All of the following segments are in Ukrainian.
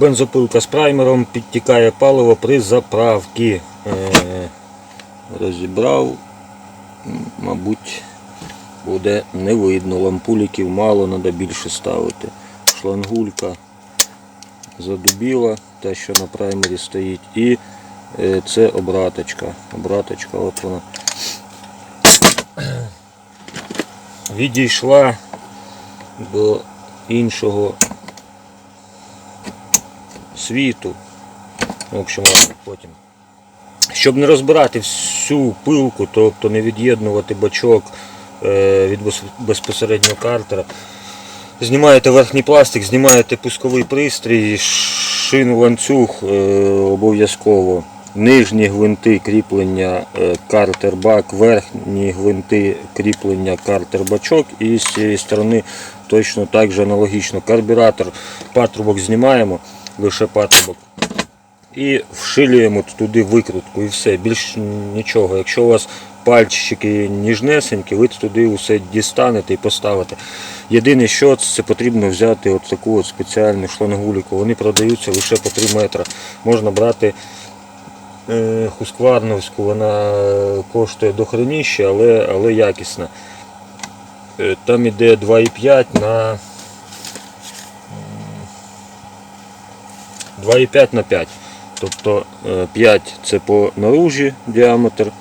Бензопилка з праймером підтікає паливо при заправці. Е, розібрав, мабуть, буде не видно. Лампуліків мало, треба більше ставити. Шлангулька задубіла, та що на праймері стоїть. І е, це обраточка. Обраточка, от вона. Відійшла до іншого світу. В общем, ладно, потім. Щоб не розбирати всю пилку, тобто не від'єднувати бачок е, від безпосереднього картера, знімаєте верхній пластик, знімаєте пусковий пристрій, шину ланцюг е, обов'язково. Нижні гвинти кріплення е, картер-бак, верхні гвинти кріплення картер-бачок і з цієї сторони точно так же аналогічно. Карбюратор, патрубок знімаємо, лише патрубок. І вшилюємо туди викрутку і все, більш нічого. Якщо у вас пальчики ніжнесенькі, ви туди усе дістанете і поставите. Єдине, що це потрібно взяти от таку от спеціальну шлангуліку. Вони продаються лише по 3 метри. Можна брати е, хускварновську, вона коштує дохреніще, але, але якісна. Е, Там іде 2,5 на 2,5 на 5. Тобто е, 5 це по наружі діаметр,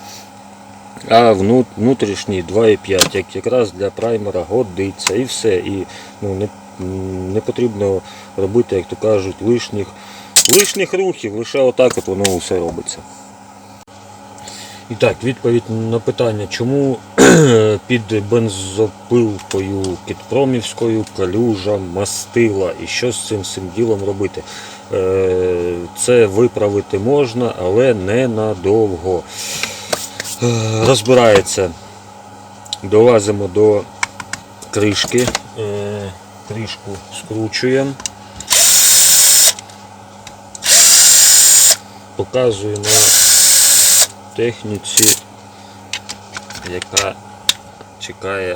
а внутрішній 2,5, як якраз для праймера годиться і все. І ну, не, не потрібно робити, як то кажуть, лишніх, лишніх рухів, лише отак от воно все робиться. І так, відповідь на питання, чому під бензопилкою кітпромівською калюжа мастила і що з цим всім ділом робити? Е, Це виправити можна, але не надовго. Е, Розбирається. Долазимо до кришки, Е, кришку скручуємо. Показую на техніці, яка чекає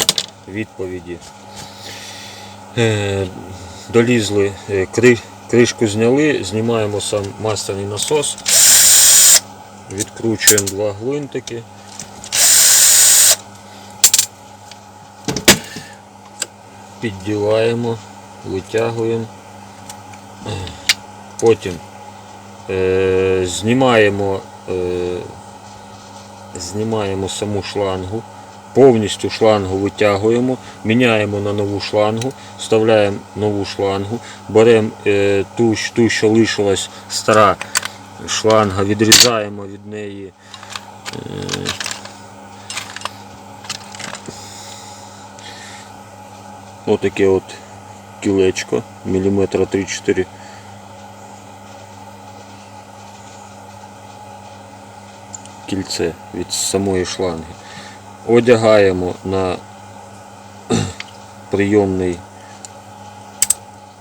відповіді. Е, Долізли, е, кришку зняли, знімаємо сам масляний насос, відкручуємо два гвинтики. Піддіваємо, витягуємо. Потім е, знімаємо, е, знімаємо саму шлангу, повністю шлангу витягуємо, міняємо на нову шлангу, вставляємо нову шлангу, беремо е, ту, ту, що лишилась стара шланга, відрізаємо від неї. Е, Отаке от кілечко, міліметра 3-4. Кільце від самої шланги. Одягаємо на прийомний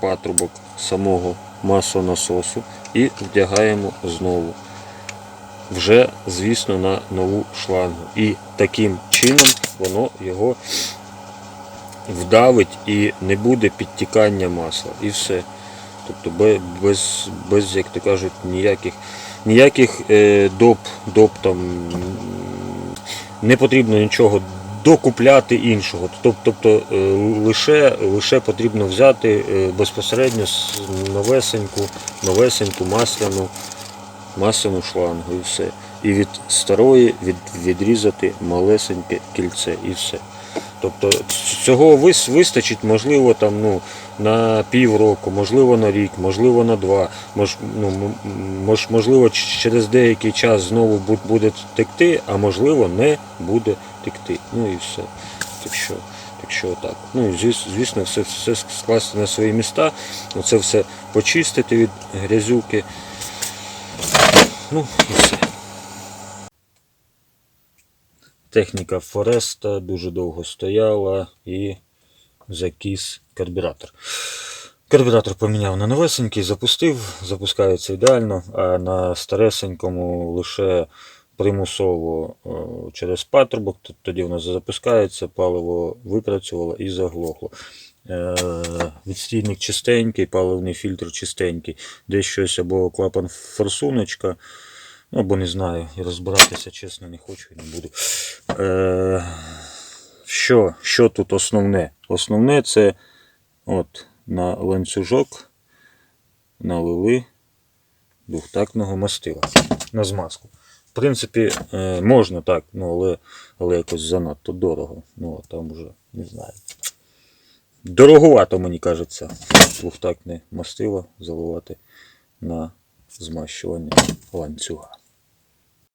патрубок самого масонасосу і вдягаємо знову. Вже, звісно, на нову шлангу. І таким чином воно його вдавить і не буде підтікання масла. І все. Тобто без, без як то кажуть, ніяких, ніяких е, доп, доп там не потрібно нічого докупляти іншого. Тобто е, лише, лише потрібно взяти е, безпосередньо новесеньку, новесеньку масляну, масляну шлангу і все. І від старої від, відрізати малесеньке кільце і все. Тобто цього вистачить, можливо, там, ну, на півроку, можливо, на рік, можливо, на два, мож, ну, мож, можливо, через деякий час знову буде текти, а можливо, не буде текти. Ну і все. Так що, так що так. Ну звісно, все, все скласти на свої міста, оце все почистити від грязюки. Ну і все. Техніка Фореста дуже довго стояла і закіс карбюратор. Карбюратор поміняв на новесенький, запустив, запускається ідеально, а на старесенькому лише примусово е, через патрубок, тоді воно запускається, паливо випрацювало і заглохло. Е, відстійник чистенький, паливний фільтр чистенький. Десь щось або клапан форсуночка. Або не знаю, розбиратися, чесно, не хочу і не буду. Е, що, що тут основне? Основне це от на ланцюжок налили двохтактного мастила на змазку. В принципі, е, можна так, ну, але, але якось занадто дорого. Ну, а там уже не знаю. Дороговато, мені кажеться, двохтактне мастило заливати на змащування ланцюга.